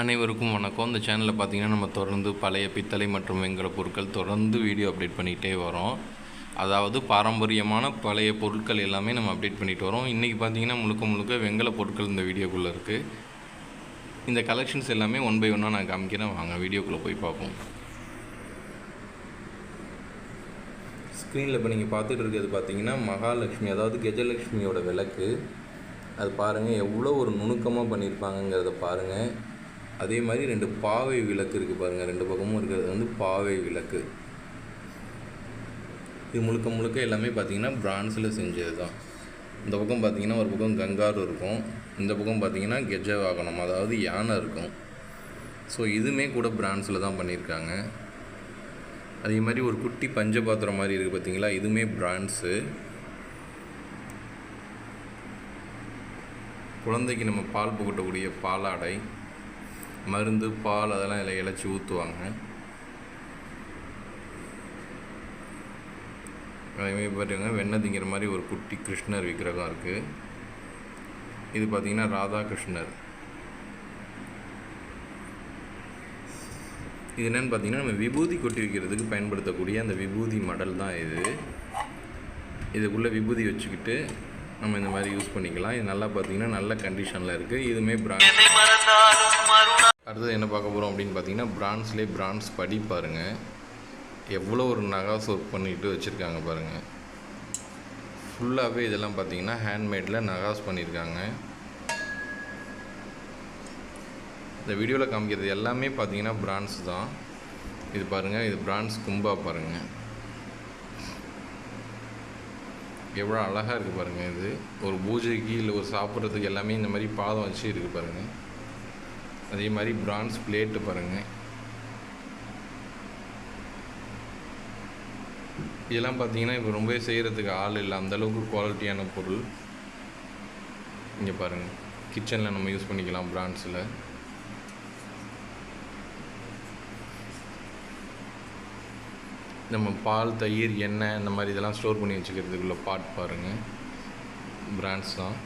அனைவருக்கும் வணக்கம். இந்த சேனலில் பார்த்தீங்கன்னா நம்ம தொடர்ந்து பழைய பித்தளை மற்றும் வெங்கல பொருட்கள் தொடர்ந்து வீடியோ அப்டேட் பண்ணிகிட்டே வரோம். அதாவது பாரம்பரியமான பழைய பொருட்கள் எல்லாமே நம்ம அப்டேட் பண்ணிட்டு வரோம். இன்றைக்கி பார்த்தீங்கன்னா முழுக்க முழுக்க வெங்கல பொருட்கள் இந்த வீடியோக்குள்ளே இருக்குது இந்த கலெக்ஷன்ஸ் எல்லாமே ஒன் பை ஒன்னாக நான் காமிக்கிறேன். வாங்க வீடியோக்குள்ளே போய் பார்ப்போம். ஸ்க்ரீனில் இப்போ நீங்கள் பார்த்துட்டு இருக்கிறது பார்த்தீங்கன்னா மகாலட்சுமி அதாவது கஜலட்சுமியோட விளக்கு. அது பாருங்கள் எவ்வளோ ஒரு நுணுக்கமாக பண்ணியிருப்பாங்கங்கிறத பாருங்கள் அதே மாதிரி ரெண்டு பாவை விளக்கு இருக்குது பாருங்கள் ரெண்டு பக்கமும் இருக்கிறது வந்து பாவை விளக்கு. இது முழுக்க முழுக்க எல்லாமே பார்த்தீங்கன்னா பிரான்ஸில் செஞ்சது தான் இந்த பக்கம் பார்த்தீங்கன்னா ஒரு பக்கம் கங்காரு இருக்கும். இந்த பக்கம் பார்த்தீங்கன்னா கெஜ வாகனம் அதாவது யானை இருக்கும். ஸோ இதுவுமே கூட பிரான்ஸில் தான் பண்ணியிருக்காங்க அதே மாதிரி ஒரு குட்டி பஞ்சபாத்திரம் மாதிரி இருக்குது பார்த்தீங்களா இதுவுமே பிராண்ட்ஸு குழந்தைக்கு நம்ம பால் புகட்டக்கூடிய பாலாடை. மருந்து பால் அதெல்லாம் இதில் இழைச்சி ஊற்றுவாங்க. அதேமாதிரி பாருங்க வெண்ணெய் திங்கிற மாதிரி ஒரு குட்டி கிருஷ்ணர் விக்கிரகம் இருக்குது இது பார்த்திங்கன்னா ராதாகிருஷ்ணர் இது என்னென்னு பார்த்தீங்கன்னா நம்ம விபூதி கொட்டி வைக்கிறதுக்கு பயன்படுத்தக்கூடிய அந்த விபூதி மடல் தான் இது. இதுக்குள்ளே விபூதி வச்சுக்கிட்டு நம்ம இந்த மாதிரி யூஸ் பண்ணிக்கலாம். இது நல்லா பார்த்தீங்கன்னா நல்ல கண்டிஷனில் இருக்குது இதுவுமே பிராண்ட் அடுத்தது என்ன பார்க்க போகிறோம் அப்படின்னு பார்த்தீங்கன்னா பிராண்ட்ஸ்லேயே பிராண்ட்ஸ் படி பாருங்கள் எவ்வளோ ஒரு நகாஸ் ஒர்க் பண்ணிட்டு வச்சுருக்காங்க பாருங்கள் ஃபுல்லாகவே இதெல்லாம் பார்த்தீங்கன்னா ஹேண்ட்மேடில் நகாஸ் பண்ணியிருக்காங்க இந்த வீடியோவில் காமிக்கிறது எல்லாமே பார்த்தீங்கன்னா பிராண்ட்ஸ் தான். இது பாருங்கள் இது பிராண்ட்ஸ் கும்பா பாருங்கள் எவ்வளோ அழகாக இருக்குது பாருங்கள் இது. ஒரு பூஜைக்கு இல்லை ஒரு சாப்பிட்றதுக்கு எல்லாமே இந்த மாதிரி பாதம் வச்சு இருக்குது பாருங்கள் அதே மாதிரி பிரான்ஸ் பிளேட்டு பாருங்கள் இதெல்லாம் பார்த்தீங்கன்னா இப்போ ரொம்பவே செய்கிறதுக்கு ஆள் இல்லை. அந்தளவுக்கு குவாலிட்டியான பொருள். இங்கே பாருங்கள் கிச்சனில் நம்ம யூஸ் பண்ணிக்கலாம் பிராண்ட்ஸில் நம்ம பால் தயிர் எண்ணெய் இந்த மாதிரி இதெல்லாம் ஸ்டோர் பண்ணி வச்சுக்கிறதுக்குள்ள பாட் பாருங்கள் பிராண்ட்ஸ் தான்.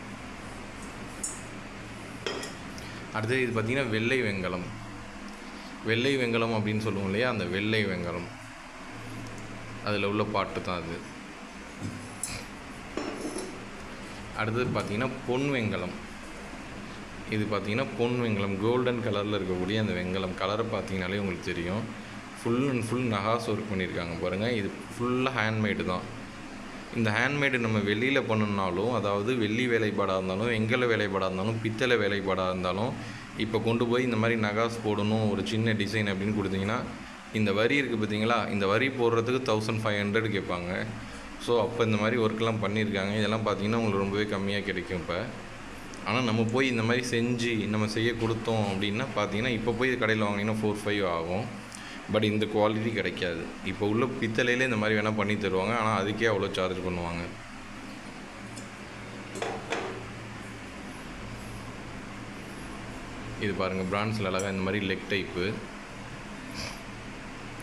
அடுத்தது இது பார்த்திங்கன்னா வெள்ளை வெங்கலம். வெள்ளை வெங்கலம் அப்படின்னு சொல்லுவோம் இல்லையா? அந்த வெள்ளை வெங்கலம். அதில் உள்ள பாட்டு தான் அது. அடுத்தது பார்த்திங்கன்னா பொன் வெங்கலம். இது பார்த்திங்கன்னா பொன் வெங்கலம். கோல்டன் கலரில் இருக்கக்கூடிய அந்த வெங்கலம். கலரை பார்த்தீங்கனாலே உங்களுக்கு தெரியும். ஃபுல் அண்ட் ஃபுல் நகாஸ் ஒர்க் பண்ணியிருக்காங்க பாருங்கள் இது ஃபுல்லாக ஹேண்ட்மேடு தான். இந்த ஹேண்ட்மேடு நம்ம வெளியில் பண்ணணுனாலும் அதாவது வெள்ளி வேலைப்பாடாக இருந்தாலும் வெங்கல வேலைப்பாடாக இருந்தாலும் பித்தளை வேலைப்பாடாக இருந்தாலும் இப்போ கொண்டு போய் இந்த மாதிரி நகாஸ் போடணும் ஒரு சின்ன டிசைன் அப்படின்னு கொடுத்தீங்கன்னா இந்த வரி இருக்குது பார்த்தீங்களா இந்த வரி போடுறதுக்கு தௌசண்ட் ஃபைவ் ஹண்ட்ரட் கேட்பாங்க. ஸோ அப்போ இந்த மாதிரி ஒர்க்லாம் பண்ணியிருக்காங்க. இதெல்லாம் பார்த்தீங்கன்னா உங்களுக்கு ரொம்பவே கம்மியாக கிடைக்கும் இப்போ. ஆனால் நம்ம போய் இந்த மாதிரி செஞ்சு நம்ம செய்ய கொடுத்தோம் அப்படின்னா பார்த்தீங்கன்னா இப்போ போய் கடையில் வாங்கினீங்கன்னா ஃபோர் ஃபைவ் ஆகும். பட் இந்த குவாலிட்டி கிடைக்காது. இப்போ உள்ள பித்தளையிலே இந்த மாதிரி வேணால் பண்ணி தருவாங்க. ஆனால் அதுக்கே அவ்வளோ சார்ஜ் பண்ணுவாங்க. இது பாருங்கள் பிராண்ட்ஸில் அழகாக இந்த மாதிரி லெக் டைப்பு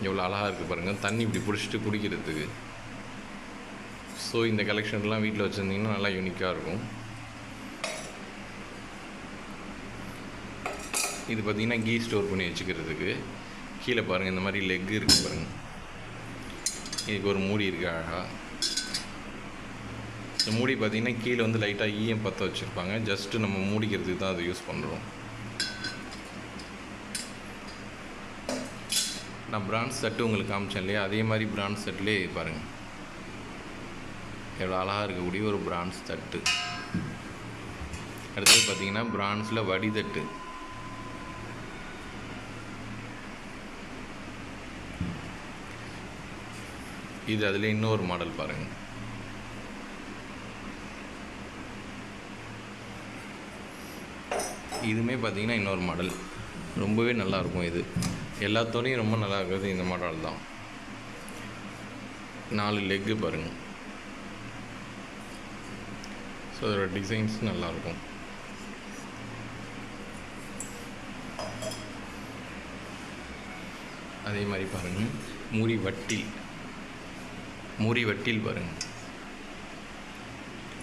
எவ்வளோ அழகாக இருக்குது பாருங்கள் தண்ணி இப்படி பிடிச்சிட்டு குடிக்கிறதுக்கு. ஸோ இந்த கலெக்ஷன்லாம் வீட்டில் வச்சுருந்தீங்கன்னா நல்லா யூனிக்காக இருக்கும். இது பார்த்திங்கன்னா கீ ஸ்டோர் பண்ணி வச்சுக்கிறதுக்கு. கீழே பாருங்கள் இந்த மாதிரி லெக் இருக்குது பாருங்கள் இதுக்கு ஒரு மூடி இருக்குது அழகாக இந்த மூடி பார்த்திங்கன்னா கீழே வந்து லைட்டாக ஈயம் பற்ற வச்சுருப்பாங்க. ஜஸ்ட்டு நம்ம மூடிக்கிறதுக்கு தான் அதை யூஸ் பண்ணுறோம் நான் பிராண்ட் செட்டு உங்களுக்கு காமிச்சேன் இல்லையா? அதே மாதிரி பிராண்ட் செட்லேயே பாருங்கள் எவ்வளோ அழகாக இருக்கக்கூடிய ஒரு பிராண்ட்ஸ் தட்டு அடுத்தது பார்த்தீங்கன்னா பிராண்ட்ஸில் வடிதட்டு. இது அதில் இன்னொரு மாடல் பாருங்கள் இதுவுமே பார்த்திங்கன்னா இன்னொரு மாடல் ரொம்பவே நல்லாயிருக்கும் இது. எல்லாத்தோடையும் ரொம்ப நல்லா இருக்கிறது இந்த மாடல் தான். நாலு லெக்கு பாருங்கள் ஸோ அதோட டிசைன்ஸ் நல்லாயிருக்கும் அதே மாதிரி பாருங்கள் மூரி வட்டி முறி வட்டில் பாருங்கள்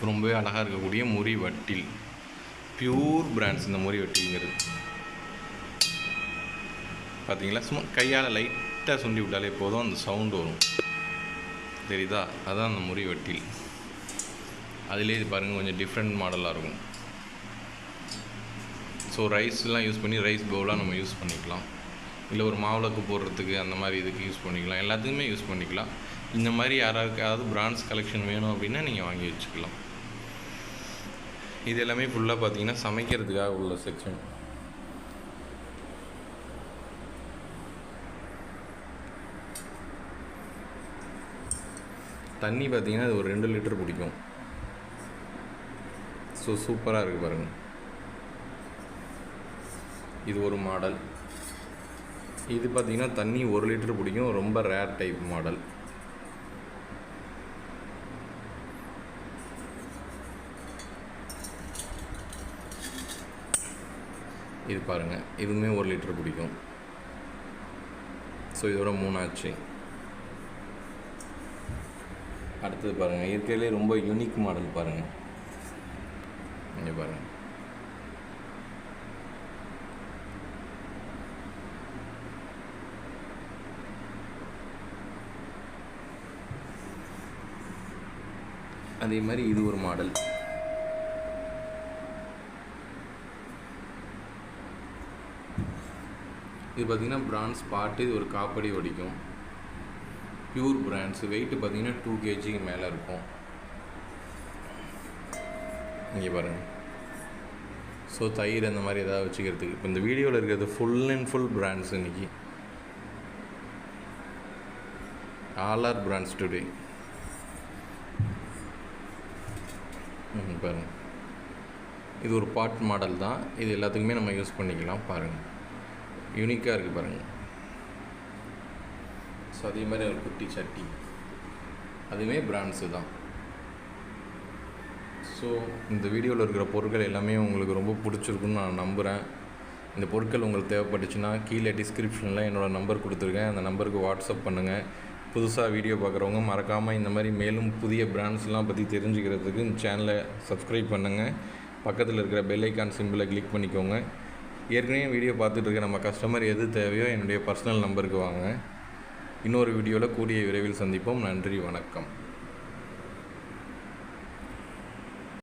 ரொம்பவே அழகாக இருக்கக்கூடிய முறி வட்டில். பியூர் பிராண்ட்ஸ் இந்த முறி வட்டிங்கிறது பார்த்தீங்களா சும்மா கையால் லைட்டாக சுண்டி விட்டாலே போதும் அந்த சவுண்டு வரும். தெரியுதா? அதான் அந்த முறி வட்டில். இது பாருங்கள் கொஞ்சம் டிஃப்ரெண்ட் மாடலாக இருக்கும். ஸோ ரைஸ்லாம் யூஸ் பண்ணி ரைஸ் பவுலாக நம்ம யூஸ் பண்ணிக்கலாம். இல்லை ஒரு மாவிளக்கு போடுறதுக்கு அந்த மாதிரி இதுக்கு யூஸ் பண்ணிக்கலாம். எல்லாத்துக்குமே யூஸ் பண்ணிக்கலாம். இந்த மாதிரி யாராருக்காவது பிராண்ட்ஸ் கலெக்ஷன் வேணும் அப்படின்னா நீங்கள் வாங்கி வச்சுக்கலாம். இது எல்லாமே ஃபுல்லாக பார்த்தீங்கன்னா சமைக்கிறதுக்காக உள்ள செக்ஷன் தண்ணி பார்த்தீங்கன்னா அது ஒரு ரெண்டு லிட்டர் பிடிக்கும். ஸோ சூப்பராக இருக்குது பாருங்கள் இது ஒரு மாடல் இது பார்த்தீங்கன்னா தண்ணி ஒரு லிட்டர் பிடிக்கும். ரொம்ப ரேர் டைப் மாடல் இது பாருங்கள் இதுவுமே ஒரு லிட்டர் பிடிக்கும் ஸோ இதோட மூணாச்சு. அடுத்தது பாருங்கள் இயற்கையிலே ரொம்ப யூனிக் மாடல் பாருங்கள் இங்கே பாருங்கள் அதே மாதிரி இது ஒரு மாடல் இது பார்த்திங்கன்னா பிரான்ஸ் பாட்டு இது ஒரு காப்படி ஒடிக்கும் பியூர் பிராண்ட்ஸ் வெயிட்டு பார்த்தீங்கன்னா டூ கேஜிக்கு மேலே இருக்கும். இங்கே பாருங்கள் ஸோ தயிர் அந்த மாதிரி ஏதாவது வச்சுக்கிறதுக்கு. இப்போ இந்த வீடியோவில் இருக்கிறது ஃபுல் அண்ட் ஃபுல் பிராண்ட்ஸ் இன்றைக்கி ஆல் ஆர் பிராண்ட்ஸ் டுடே ம் பாருங்கள் இது ஒரு பாட் மாடல் தான். இது எல்லாத்துக்குமே நம்ம யூஸ் பண்ணிக்கலாம். பாருங்கள் யூனிக்காக இருக்குது பாருங்கள் ஸோ அதே மாதிரி ஒரு குட்டி சட்டி. அதுவுமே பிராண்ட்ஸு தான். ஸோ இந்த வீடியோவில் இருக்கிற பொருட்கள் எல்லாமே உங்களுக்கு ரொம்ப பிடிச்சிருக்குன்னு நான் நம்புகிறேன் இந்த பொருட்கள் உங்களுக்கு தேவைப்பட்டுச்சுன்னா கீழே டிஸ்கிரிப்ஷனில் என்னோடய நம்பர் கொடுத்துருக்கேன். அந்த நம்பருக்கு வாட்ஸ்அப் பண்ணுங்கள் புதுசாக வீடியோ பார்க்குறவங்க மறக்காமல் இந்த மாதிரி மேலும் புதிய பிராண்ட்ஸ்லாம் பற்றி தெரிஞ்சுக்கிறதுக்கு இந்த சேனலை சப்ஸ்கிரைப் பண்ணுங்கள் பக்கத்தில் இருக்கிற பெல் ஐக்கான் சிம்பிளை கிளிக் பண்ணிக்கோங்க. ஏற்கனவே வீடியோ பார்த்துட்டு இருக்க நம்ம கஸ்டமர் எது தேவையோ என்னுடைய பர்சனல் நம்பருக்கு வாங்க. இன்னொரு வீடியோவில் கூடிய விரைவில் சந்திப்போம். நன்றி வணக்கம்.